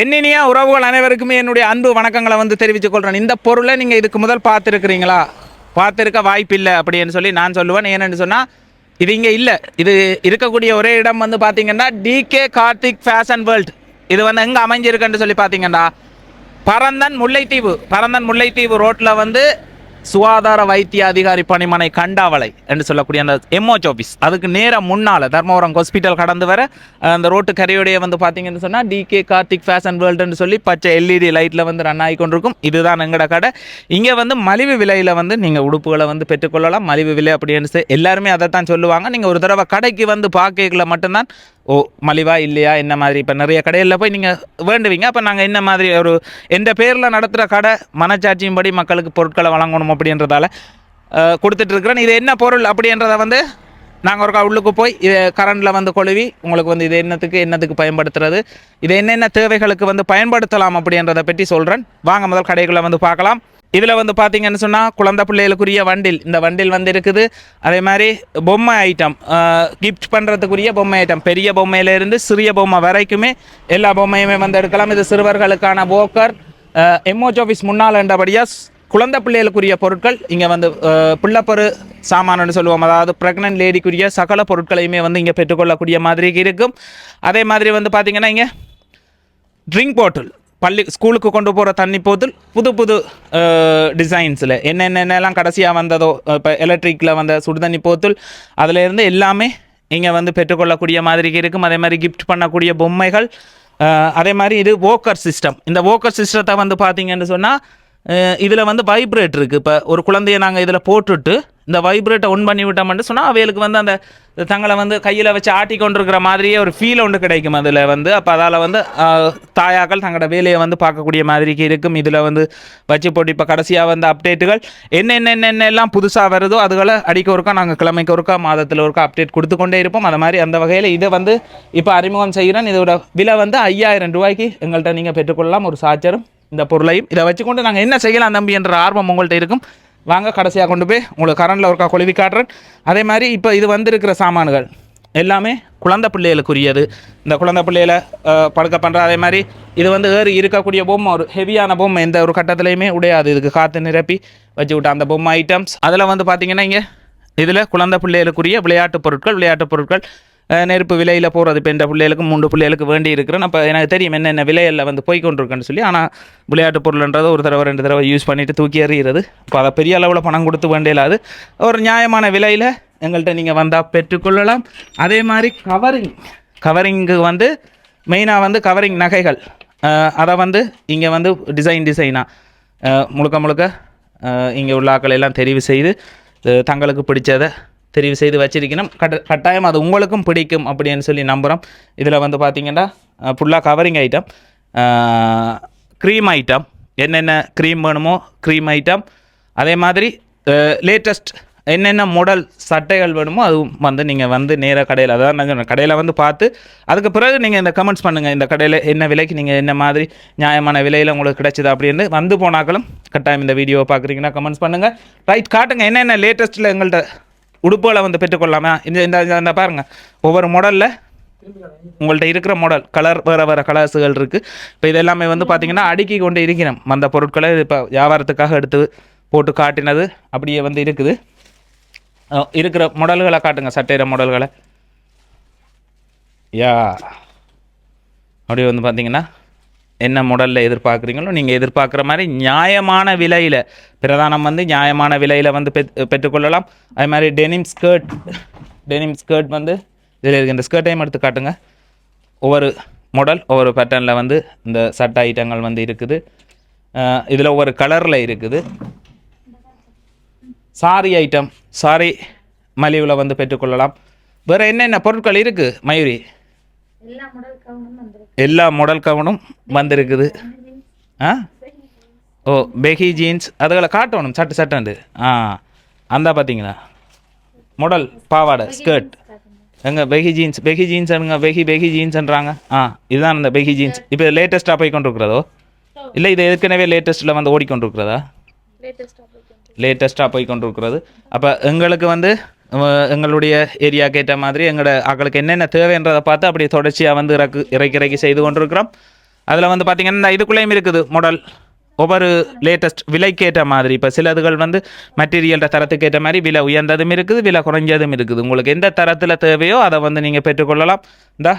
என்னினியா உறவுகள் அனைவருக்குமே என்னுடைய அன்பு வணக்கங்களை வந்து தெரிவித்துக் கொள்கிறேன் இந்த பொருளை நீங்கள் இதுக்கு முதல் பார்த்துருக்கிறீங்களா? பார்த்துருக்க வாய்ப்பில்லை அப்படின்னு சொல்லி நான் சொல்லுவேன். ஏன்னு சொன்னால் இது இங்கே இல்லை. இது இருக்கக்கூடிய ஒரே இடம் வந்து பார்த்தீங்கன்னா டிகே கார்த்திக் ஃபேஷன் வேர்ல்ட் இது வந்து எங்கே அமைஞ்சிருக்குன்னு சொல்லி பார்த்தீங்கன்னா பரந்தன் முல்லைத்தீவு பரந்தன் முல்லைத்தீவு ரோட்டில் வந்து சுகாதார வைத்திய அதிகாரி பணிமனை கண்டாவளை என்று சொல்லக்கூடிய அந்த எம்ஓச் ஆஃபீஸ் அதுக்கு நேராக முன்னால் தர்மபுரம் ஹாஸ்பிட்டல் கடந்து வர அந்த ரோட்டு கரையோடைய வந்து பார்த்தீங்கன்னு சொன்னால் டிகே கார்த்திக் ஃபேஷன் வேர்ல்டுன்னு சொல்லி பச்சை எல்இடி லைட்டில் வந்து ரன் ஆகி கொண்டிருக்கும் இதுதான் எங்களோட கடை. இங்கே வந்து மலிவு விலையில் வந்து நீங்கள் உடுப்புகளை வந்து பெற்றுக்கொள்ளலாம். மலிவு விலை அப்படின்னு சொல்லி எல்லாருமே அதை தான் சொல்லுவாங்க. நீங்கள் ஒரு தடவை கடைக்கு வந்து பார்க்கல மட்டும்தான் ஓ மலிவா இல்லையா? என்ன மாதிரி? இப்போ நிறைய கடையில் போய் நீங்கள் வேண்டுவீங்க. அப்போ நாங்கள் என்ன மாதிரி ஒரு எந்த பேரில் நடத்துகிற கடை மனச்சாட்சியின்படி மக்களுக்கு பொருட்களை வழங்கணும் அப்படின்றதால கொடுத்துட்ருக்குறேன் இது என்ன பொருள் அப்படின்றத வந்து நாங்கள் ஒரு உள்ளுக்கு போய் இது கரண்டில் வந்து கொழுவி உங்களுக்கு வந்து இது என்னத்துக்கு என்னத்துக்கு பயன்படுத்துறது இது என்னென்ன தேவைகளுக்கு வந்து பயன்படுத்தலாம் அப்படின்றத பற்றி சொல்கிறேன் வாங்க முதல் கடைகளை வந்து பார்க்கலாம். இதில் வந்து பார்த்தீங்கன்னு சொன்னால் குழந்தை பிள்ளைகளுக்குரிய வண்டில் இந்த வண்டில் வந்து இருக்குது அதே மாதிரி பொம்மை ஐட்டம் கிஃப்ட் பண்ணுறதுக்குரிய பொம்மை ஐட்டம் பெரிய பொம்மையிலேருந்து சிறிய பொம்மை வரைக்குமே எல்லா பொம்மையுமே வந்து எடுக்கலாம். இது சிறுவர்களுக்கான போக்கர் எம்ஓஜ் ஆஃபீஸ் முன்னால் என்றபடியாக குழந்தை பிள்ளைகளுக்குரிய பொருட்கள் இங்கே வந்து பிள்ளைப்பரு சாமான்னு சொல்லுவோம். அதாவது ப்ரெக்னென்ட் லேடிக்குரிய சகல பொருட்களையுமே வந்து இங்கே பெற்றுக்கொள்ளக்கூடிய மாதிரி இருக்கும். அதே மாதிரி வந்து பார்த்திங்கன்னா இங்கே ட்ரிங்க் பாட்டில் பள்ளி ஸ்கூலுக்கு கொண்டு போகிற தண்ணி போதில் புது புது டிசைன்ஸில் என்னென்னலாம் கடைசியாக வந்ததோ இப்போ எலக்ட்ரிக்கில் வந்த சுடுதண்ணி போத்தில் அதில் இருந்து எல்லாமே இங்கே வந்து பெற்றுக்கொள்ளக்கூடிய மாதிரி இருக்கும். அதே மாதிரி கிஃப்ட் பண்ணக்கூடிய பொம்மைகள் அதே மாதிரி இது வோக்கர் சிஸ்டம் இந்த வோக்கர் சிஸ்டத்தை வந்து பார்த்தீங்கன்னு சொன்னால் இதில் வந்து வைப்ரேட் இருக்குது இப்போ ஒரு குழந்தைய நாங்கள் இதில் போட்டுட்டு இந்த வைப்ரேட்டை ஒன் பண்ணி விட்டோம்னு சொன்னால் அவைகளுக்கு வந்து அந்த தங்களை வந்து கையில் வச்சு ஆட்டி கொண்டிருக்கிற மாதிரியே ஒரு ஃபீல் ஒன்று கிடைக்கும் அதில் வந்து. அப்போ அதால் வந்து தாயாக்கள் தங்களோட வேலையை வந்து பார்க்கக்கூடிய மாதிரிக்கு இருக்கும். இதில் வந்து வச்சு போட்டு இப்போ கடைசியாக வந்து அப்டேட்டுகள் என்னென்ன என்னென்ன எல்லாம் புதுசாக வருதோ அதுகளை அடிக்க ஒருக்கா நாங்கள் கிழமைக்கு ஒருக்கா மாதத்தில் ஒருக்கா அப்டேட் கொடுத்து கொண்டே இருப்போம். அது மாதிரி அந்த வகையில் இதை வந்து இப்போ அறிமுகம் செய்கிறேன். இதோட விலை வந்து ஐயாயிரம் ரூபாய்க்கு எங்கள்கிட்ட நீங்கள் பெற்றுக்கொள்ளலாம். ஒரு சார்ஜரும் இந்த பொருளையும் இதை வச்சுக்கொண்டு நாங்கள் என்ன செய்யலாம் தம்பி என்ற ஆர்வம் உங்கள்கிட்ட இருக்கும். வாங்க கடைசியாக கொண்டு போய் உங்களுக்கு கரண்டில் ஒருக்கா கொழுவி காட்டுறேன். அதே மாதிரி இப்போ இது வந்திருக்கிற சாமான்கள் எல்லாமே குழந்த பிள்ளைகளுக்குரியது. இந்த குழந்த பிள்ளைகளை படுக்க பண்ணுற அதே மாதிரி இது வந்து ஏறி இருக்கக்கூடிய பொம்மை ஒரு ஹெவியான பொம்மை எந்த ஒரு கட்டத்துலையுமே உடையாது. இதுக்கு காற்று நிரப்பி வச்சு விட்ட அந்த பொம்மை ஐட்டம்ஸ் அதில் வந்து பார்த்தீங்கன்னா இங்கே இதில் குழந்த பிள்ளைகளுக்குரிய விளையாட்டு பொருட்கள் விளையாட்டு பொருட்கள் நெருப்பு விலையில் போகிறது இப்போ இந்த பிள்ளைகளுக்கு மூன்று பிள்ளைகளுக்கு வேண்டி இருக்கிறேன் அப்போ எனக்கு தெரியும் என்னென்ன விலையில் வந்து போய்கொண்டிருக்கேன்னு சொல்லி. ஆனால் விளையாட்டு பொருள்ன்றது ஒரு தடவை ரெண்டு தடவை யூஸ் பண்ணிவிட்டு தூக்கி எறிகிறது இப்போ அதை பெரிய அளவில் பணம் கொடுத்து வேண்டியலாது ஒரு நியாயமான விலையில் எங்கள்கிட்ட நீங்கள் வந்தால் பெற்றுக்கொள்ளலாம் அதே மாதிரி கவரிங் கவரிங்கு வந்து மெயினாக வந்து கவரிங் நகைகள். அதை வந்து இங்கே வந்து டிசைன் டிசைனாக முழுக்க முழுக்க இங்கே உள்ள ஆக்களை எல்லாம் தெரிவு செய்து தங்களுக்கு பிடிச்சதை தெரிவு செய்து வச்சிருக்கணும். கட்ட கட்டாயம் அது உங்களுக்கும் பிடிக்கும் அப்படின்னு சொல்லி நம்புகிறோம் இதில் வந்து பார்த்தீங்கன்னா ஃபுல்லாக கவரிங் ஐட்டம் க்ரீம் ஐட்டம் என்னென்ன க்ரீம் வேணுமோ க்ரீம் ஐட்டம் அதே மாதிரி லேட்டஸ்ட் என்னென்ன மாடல் சட்டைகள் வேணுமோ அதுவும் வந்து நீங்கள் வந்து நேராக கடையில் அதாவது கடையில் வந்து பார்த்து அதுக்கு பிறகு நீங்கள் இந்த கமெண்ட்ஸ் பண்ணுங்கள் இந்த கடையில் என்ன விலைக்கு நீங்கள் என்ன மாதிரி நியாயமான விலையில் உங்களுக்கு கிடைச்சது அப்படின்னு வந்து போனாக்களும் கட்டாயம் இந்த வீடியோவை பார்க்குறீங்கன்னா கமெண்ட்ஸ் பண்ணுங்கள் ரைட் காட்டுங்க என்னென்ன லேட்டஸ்ட்டில் எங்கள்கிட்ட உடுப்புகளை வந்து பெற்றுக்கொள்ளாமா இந்த இந்த இந்த- பாருங்கள் ஒவ்வொரு மாடலில் உங்கள்கிட்ட இருக்கிற மாடல் கலர் வேறு வேறு கலர்ஸுகள் இருக்குது இப்போ இது எல்லாமே வந்து பார்த்தீங்கன்னா அடுக்கி கொண்டு இருக்கிறோம். அந்த பொருட்களை இப்போ வியாபாரத்துக்காக எடுத்து போட்டு காட்டினது அப்படியே வந்து இருக்குது. இருக்கிற மாடல்களை காட்டுங்க சட்டையிற மாடல்களை யா. அப்படியே வந்து பார்த்தீங்கன்னா என்ன முடலில் எதிர்பார்க்குறீங்களோ நீங்கள் எதிர்பார்க்குற மாதிரி நியாயமான விலையில் பிரதானம் வந்து நியாயமான விலையில் வந்து பெற் பெற்றுக்கொள்ளலாம். அதே மாதிரி டெனிம் ஸ்கர்ட் டெனிம் ஸ்கர்ட் வந்து இதில் இருக்க இந்த ஸ்கர்ட்டையும் எடுத்து காட்டுங்க. ஒவ்வொரு மாடல் ஒவ்வொரு பேட்டர்னில் வந்து இந்த சட்டை ஐட்டங்கள் வந்து இருக்குது. இதில் ஒவ்வொரு கலரில் இருக்குது. சாரி ஐட்டம் சாரி மலிவில் வந்து பெற்றுக்கொள்ளலாம். வேறு என்னென்ன பொருட்கள் இருக்குது மயூரி? எல்லா மாடல் கவுனும் வந்திருக்குது. ஆ? ஓ பெகி ஜீன்ஸ் அதுகளை காட்டணும் சட்டு சட்டண்டு ஆ அந்த பார்த்தீங்களா மாடல் பாவாடை ஸ்கர்ட் எங்க பெகி ஜீன்ஸ் பெகி ஜீன்ஸ்னுங்க பெகி பெகி ஜீன்ஸ்ன்றாங்க ஆ இதுதான் அந்த பெகி ஜீன்ஸ் இப்போ லேட்டஸ்ட்டாக போய் கொண்டிருக்கிறதோ? இல்லை இது ஏற்கனவே லேட்டஸ்ட்டில் வந்து ஓடிக்கொண்டிருக்கிறதா? லேட்டஸ்ட்டாக போய் கொண்டிருக்கிறது. அப்போ எங்களுக்கு வந்து எங்களுடைய ஏரியாவுக்கு ஏற்ற மாதிரி எங்களோட ஆக்களுக்கு என்னென்ன தேவைன்றதை பார்த்து அப்படி தொடர்ச்சியாக வந்து இறக்கு இறக்கி இறக்கி செய்து கொண்டிருக்கிறோம். அதில் வந்து பார்த்திங்கன்னா இந்த இதுக்குள்ளேயும் இருக்குது மாடல் ஒவ்வொரு லேட்டஸ்ட் விலைக்கேற்ற மாதிரி. இப்போ சிலதுகள் வந்து மெட்டீரியல்ட தரத்துக்கு ஏற்ற மாதிரி விலை உயர்ந்ததும் இருக்குது விலை குறைஞ்சதும் இருக்குது. உங்களுக்கு எந்த தரத்தில் தேவையோ அதை வந்து நீங்கள் பெற்றுக்கொள்ளலாம். இந்த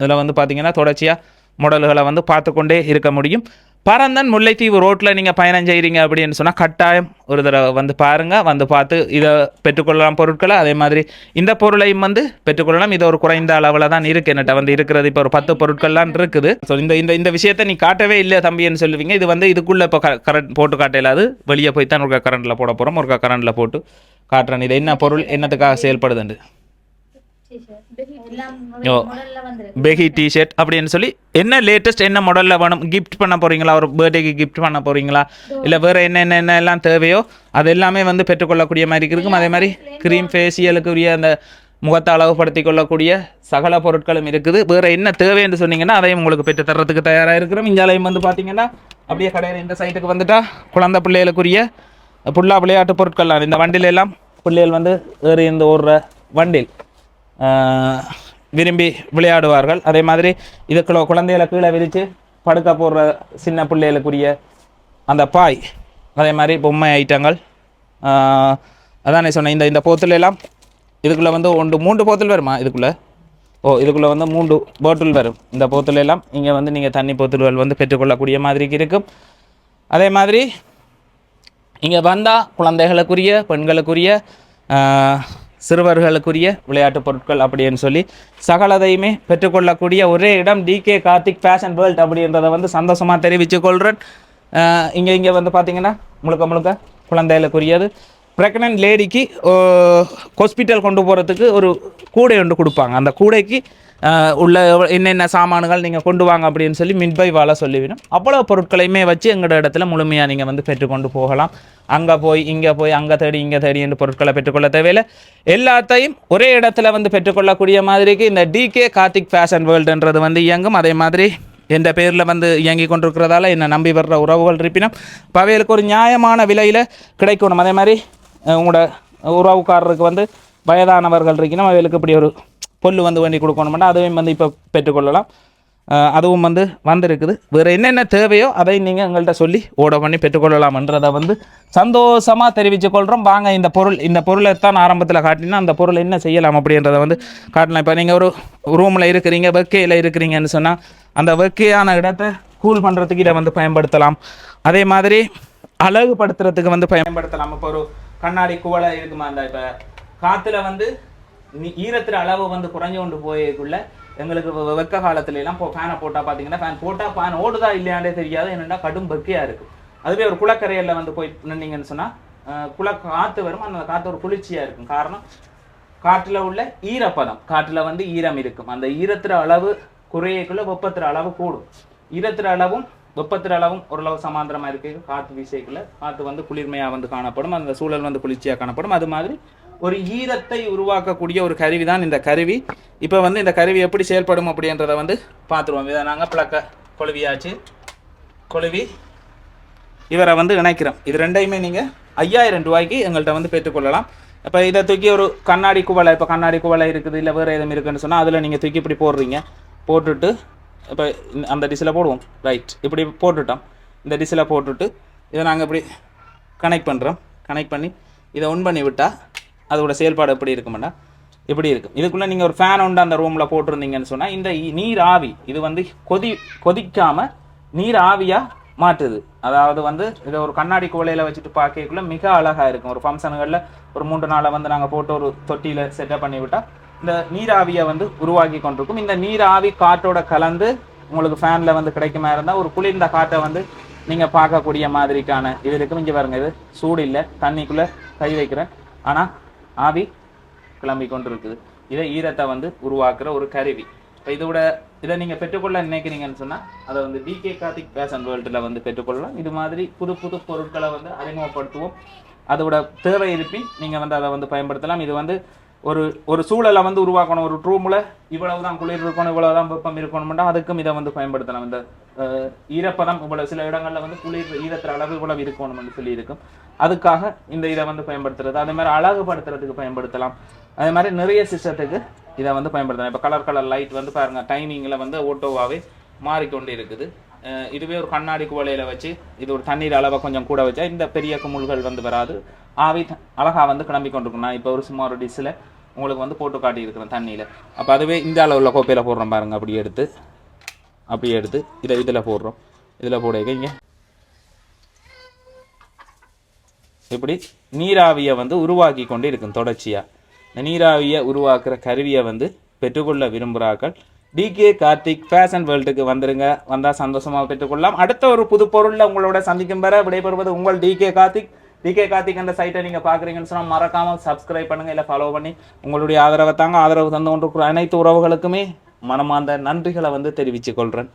இதில் வந்து பார்த்திங்கன்னா தொடர்ச்சியாக மாடல்களை வந்து பார்த்து கொண்டே இருக்க முடியும். பரந்தன் முல்லைத்தீவு ரோட்டில் நீங்கள் பயணம் செய்கிறீங்க அப்படின்னு சொன்னால் கட்டாயம் ஒரு தடவை வந்து பாருங்கள் வந்து பார்த்து இதை பெற்றுக்கொள்ளலாம் பொருட்களை. அதே மாதிரி இந்த பொருளையும் வந்து பெற்றுக்கொள்ளலாம். இது ஒரு குறைந்த அளவில் தான் இருக்குது என்னட்ட வந்து இருக்கிறது இப்போ ஒரு பத்து பொருட்கள்லாம் இருக்குது. ஸோ இந்த இந்த இந்த விஷயத்தை நீ காட்டவே இல்லை தம்பின்னு சொல்லுவீங்க. இது வந்து இதுக்குள்ளே இப்போ கரண்ட் போட்டு காட்ட இல்லாது வெளியே போய் தான் ஒரு கரண்டில் போட போகிறோம் ஒரு கரண்டில் போட்டு காட்டுறேன். இது என்ன பொருள்? என்னத்துக்காக செயல்படுதுண்டு? ஓ. பெகி டிஷர்ட் அப்படின்னு சொல்லி என்ன லேட்டஸ்ட் என்ன மாடலில் வேணும் கிஃப்ட் பண்ண போகிறீங்களா ஒரு பர்த்டேக்கு கிஃப்ட் பண்ண போகிறீங்களா இல்லை வேறு என்ன என்ன என்ன எல்லாம் தேவையோ அது எல்லாமே வந்து பெற்றுக்கொள்ளக்கூடிய மாதிரி இருக்கும் அதே மாதிரி க்ரீம் ஃபேஷியலுக்குரிய அந்த முகத்தை அளவுபடுத்தி கொள்ளக்கூடிய சகல பொருட்களும் இருக்குது. வேறு என்ன தேவைன்னு சொன்னீங்கன்னா அதையும் உங்களுக்கு பெற்று தர்றதுக்கு தயாராக இருக்கிறோம். இஞ்சாலையும் வந்து பார்த்தீங்கன்னா அப்படியே கடையில் இந்த சைட்டுக்கு வந்துட்டா குழந்தை பிள்ளைகளுக்குரிய புல்லா விளையாட்டு பொருட்கள்லாம் இந்த வண்டியில எல்லாம் பிள்ளைகள் வந்து ஏறி இந்த ஓடுற வண்டில் விரும்பி விளையாடுவார்கள். அதே மாதிரி இதுக்குள்ள குழந்தைகளை கீழே விரித்து படுக்க போடுற சின்ன பிள்ளைகளுக்குரிய அந்த பாய் அதே மாதிரி பொம்மை ஐட்டங்கள். அதான் அதானே சொன்னேன் இந்த இந்த போத்தில் எல்லாம் இதுக்குள்ளே வந்து ஒன்று மூன்று போத்தல் வருமா இதுக்குள்ளே? ஓ இதுக்குள்ளே வந்து மூன்று போட்டில் வரும். இந்த போத்தில் எல்லாம் இங்கே வந்து நீங்கள் தண்ணி போத்தல்கள் வந்து பெற்றுக்கொள்ளக்கூடிய மாதிரிக்கு இருக்கும். அதே மாதிரி இங்கே வந்தால் குழந்தைகளுக்குரிய பெண்களுக்குரிய சிறுவர்களுக்குரிய விளையாட்டுப் பொருட்கள் அப்படின்னு சொல்லி சகலதையுமே பெற்றுக்கொள்ளக்கூடிய ஒரே இடம் டிகே கார்த்திக் ஃபேஷன் வேர்ல்ட் அப்படின்றத வந்து சந்தோஷமாக தெரிவித்து கொள்கிறேன் இங்கே இங்கே வந்து பார்த்தீங்கன்னா முழுக்க முழுக்க குழந்தைகளுக்குரியது. ப்ரெக்னென்ட் லேடிக்கு ஹாஸ்பிட்டல் கொண்டு போகிறதுக்கு ஒரு கூடை ஒன்று கொடுப்பாங்க. அந்த கூடைக்கு உள்ள என்னென்ன சாமான்கள் நீங்கள் கொண்டு வாங்க அப்படின்னு சொல்லி மின்பை வாழ சொல்லிவிடும். அவ்வளோ பொருட்களையுமே வச்சு எங்களோட இடத்துல முழுமையாக நீங்கள் வந்து பெற்றுக்கொண்டு போகலாம். அங்கே போய் இங்கே போய் அங்கே தேடி இங்கே தேடி என்று பொருட்களை பெற்றுக்கொள்ள தேவையில்லை. எல்லாத்தையும் ஒரே இடத்துல வந்து பெற்றுக்கொள்ளக்கூடிய மாதிரிக்கு இந்த டிகே கார்த்திக் ஃபேஷன் வேர்ல்டுன்றது வந்து இயங்கும். அதே மாதிரி என்ற பேரில் வந்து இயங்கி கொண்டிருக்கிறதால என்னை நம்பி வர்ற உறவுகள் இருப்பினும் இப்போ அவைகளுக்கு ஒரு நியாயமான விலையில் கிடைக்கணும். அதே மாதிரி உங்களோட உறவுக்காரருக்கு வந்து வயதானவர்கள் இருக்கணும் அவைகளுக்கு இப்படி ஒரு கொள்ளு வந்து வேண்டி கொடுக்கணுமெண்டா அதுவும் வந்து இப்போ பெற்றுக்கொள்ளலாம். அதுவும் வந்து வந்திருக்குது. வேறு என்னென்ன தேவையோ அதை நீங்கள் எங்கள்கிட்ட சொல்லி ஓட பண்ணி பெற்றுக்கொள்ளலாம்ன்றதை வந்து சந்தோஷமாக தெரிவித்து கொள்கிறோம் வாங்க இந்த பொருள் இந்த பொருளை தான் ஆரம்பத்தில் காட்டினா அந்த பொருள் என்ன செய்யலாம் அப்படின்றத வந்து காட்டலாம். இப்போ நீங்கள் ஒரு ரூமில் இருக்கிறீங்க வெக்கையில் இருக்கிறீங்கன்னு சொன்னால் அந்த வெக்கையான இடத்தை கூல் பண்ணுறதுக்கு இதை வந்து பயன்படுத்தலாம். அதே மாதிரி அழகுபடுத்துறதுக்கு வந்து பயன்படுத்தலாம். இப்போ ஒரு கண்ணாடி குவளை இருக்குமா அந்த இப்போ காற்றுல வந்து நீ- ஈரத்துல அளவு வந்து குறைஞ்சு கொண்டு போயக்குள்ள எங்களுக்கு வெ- வெக்க காலத்துல எல்லாம் ஃபேனை போட்டால் பார்த்தீங்கன்னா ஃபேன் போட்டால் ஃபேன் ஓடுதா இல்லையாண்டே தெரியாது. என்னென்னா கடும் வெக்கையாக இருக்கும் அதுவே ஒரு குளக்கரையில் வந்து போய் நின்னீங்கன்னு சொன்னால் குள காற்று வரும். அந்த காற்று ஒரு குளிர்ச்சியாக இருக்கும். காரணம் காற்றுல உள்ள ஈரப்பதம். காற்றுல வந்து ஈரம் இருக்கும். அந்த ஈரத்துற அளவு குறையக்குள்ள வெப்பத்துற அளவு கூடும். ஈரத்துற அளவும் வெப்பத்துற அளவும் ஓரளவு சமாந்திரமா இருக்கு. காற்று வீசைக்குள்ள காற்று வந்து குளிர்மையா வந்து காணப்படும். அந்த சூழல் வந்து குளிர்ச்சியா காணப்படும். அது மாதிரி ஒரு ஈரத்தை உருவாக்கக்கூடிய ஒரு கருவி தான் இந்த கருவி. இப்போ வந்து இந்த கருவி எப்படி செயல்படும் அப்படின்றத வந்து பார்த்துருவோம். இதை நாங்கள் பிளக்க கொழுவியாச்சு. கொழுவி இவரை வந்து இணைக்கிறோம். இது ரெண்டையுமே நீங்கள் ஐயாயிரம் ரூபாய்க்கு எங்கள்கிட்ட வந்து பெற்றுக்கொள்ளலாம் இப்போ இதை தூக்கி ஒரு கண்ணாடி குவலை இப்போ கண்ணாடி குவலை இருக்குது இல்லை வேறு எதுவும் இருக்குதுன்னு சொன்னால் அதில் நீங்கள் தூக்கி இப்படி போடுறீங்க. போட்டுட்டு இப்போ அந்த டிஷ்ஷில் போடுவோம். ரைட் இப்படி போட்டுட்டோம். இந்த டிஷ்ஷில் போட்டுட்டு இதை நாங்கள் இப்படி கனெக்ட் பண்ணுறோம் கனெக்ட் பண்ணி இதை ஒன் பண்ணி விட்டால் அதோட செயல்பாடு எப்படி இருக்குமாண்டா? எப்படி இருக்கும் இதுக்குள்ளே நீங்கள் ஒரு ஃபேன் உண்டு அந்த ரூமில் போட்டிருந்தீங்கன்னு சொன்னால் இந்த நீர் ஆவி இது வந்து கொதி கொதிக்காமல் நீர் ஆவியாக மாற்றுது. அதாவது வந்து இதை ஒரு கண்ணாடி குவளையில் வச்சுட்டு பார்க்கக்குள்ள மிக அழகாக இருக்கும். ஒரு ஃபங்க்ஷனுகளில் ஒரு மூன்று நாளை வந்து நாங்கள் போட்டு ஒரு தொட்டியில் செட்டப் பண்ணி விட்டால் இந்த நீராவியை வந்து உருவாக்கி கொண்டிருக்கும். இந்த நீராவி காற்றோட கலந்து உங்களுக்கு ஃபேனில் வந்து கிடைக்குமா இருந்தால் ஒரு குளிர்ந்த காற்றை வந்து நீங்கள் பார்க்கக்கூடிய மாதிரிக்கான இது இருக்கும். இங்கே பாருங்க இது சூடு இல்லை தண்ணிக்குள்ளே கை வைக்கிறேன். ஆனால் ஆவி கிளம்பி கொண்டு இருக்குது இதை ஈரத்தை வந்து உருவாக்குற ஒரு கருவி. இப்போ இதோட இதை நீங்கள் பெற்றுக்கொள்ள நினைக்கிறீங்கன்னு சொன்னால் அதை வந்து டிகே கார்த்திக் ஃபேஷன் வேர்ல்டில் வந்து பெற்றுக்கொள்ளலாம். இது மாதிரி புது புது பொருட்களை வந்து அறிமுகப்படுத்துவோம். அதோட தேவை இருப்பி நீங்கள் வந்து அதை வந்து பயன்படுத்தலாம். இது வந்து ஒரு ஒரு சூழலை வந்து உருவாக்கணும். ஒரு ரூமில் இவ்வளவு தான் குளிர் இருக்கணும் இவ்வளவு தான் வெப்பம் இருக்கணும்னா அதுக்கும் இதை வந்து பயன்படுத்தலாம். இந்த ஈரப்பதம் இவ்வளவு சில இடங்களில் வந்து குளிர் ஈரத்திற அளவு இவ்வளவு இருக்கணும்னு சொல்லி இருக்கும் அதுக்காக இந்த இதை வந்து பயன்படுத்துறது. அதே மாதிரி அழகுபடுத்துறதுக்கு பயன்படுத்தலாம். அதே மாதிரி நிறைய சிஸ்டத்துக்கு இதை வந்து பயன்படுத்தலாம். இப்போ கலர் கலர் லைட் வந்து பாருங்க டைமிங்கில் வந்து ஓட்டோவாகவே மாறிக்கொண்டு இருக்குது. இதுவே ஒரு கண்ணாடி குவலையில் வச்சு இது ஒரு தண்ணீர் அளவை கொஞ்சம் கூட வச்சா இந்த பெரிய குமுள்கள் வந்து வராது. ஆவி அழகாக வந்து கிளம்பி கொண்டிருக்கும். நான் இப்போ ஒரு சும்மா ஒரு டிஷ்ஷில் உங்களுக்கு வந்து போட்டு காட்டியிருக்கிறேன் தண்ணியில். அப்போ அதுவே இந்த அளவில் கோப்பையில் போடுறோம் பாருங்க அப்படி எடுத்து. அப்படி எடுத்து இதை இதில் போடுறோம். இதில் போடுங்க இங்கே. இப்படி நீராவியை வந்து உருவாக்கி கொண்டு இருக்கும் தொடர்ச்சியாக இந்த நீராவியை உருவாக்குற கருவியை வந்து பெற்றுக்கொள்ள விரும்புகிறார்கள். டிகே கார்த்திக் ஃபேஷன் வேர்ல்டுக்கு வந்துருங்க. வந்தால் சந்தோஷமாக பெற்றுக்கொள்ளலாம். அடுத்த ஒரு புது பொருளில் உங்களோட சந்திக்கும் பெற விடைபெறுவது உங்கள் டிகே கார்த்திக். டிகே கார்த்திக் அந்த சைட்டை நீங்கள் பார்க்குறீங்கன்னு சொன்னால் மறக்காமல் சப்ஸ்கிரைப் பண்ணுங்கள் இல்லை ஃபாலோ பண்ணி உங்களுடைய ஆதரவை தாங்க ஆதரவு தந்து கொண்டிருக்கிற அனைத்து உறவுகளுக்குமே மனமார்ந்த நன்றிகளை வந்து தெரிவித்துக் கொள்கிறேன்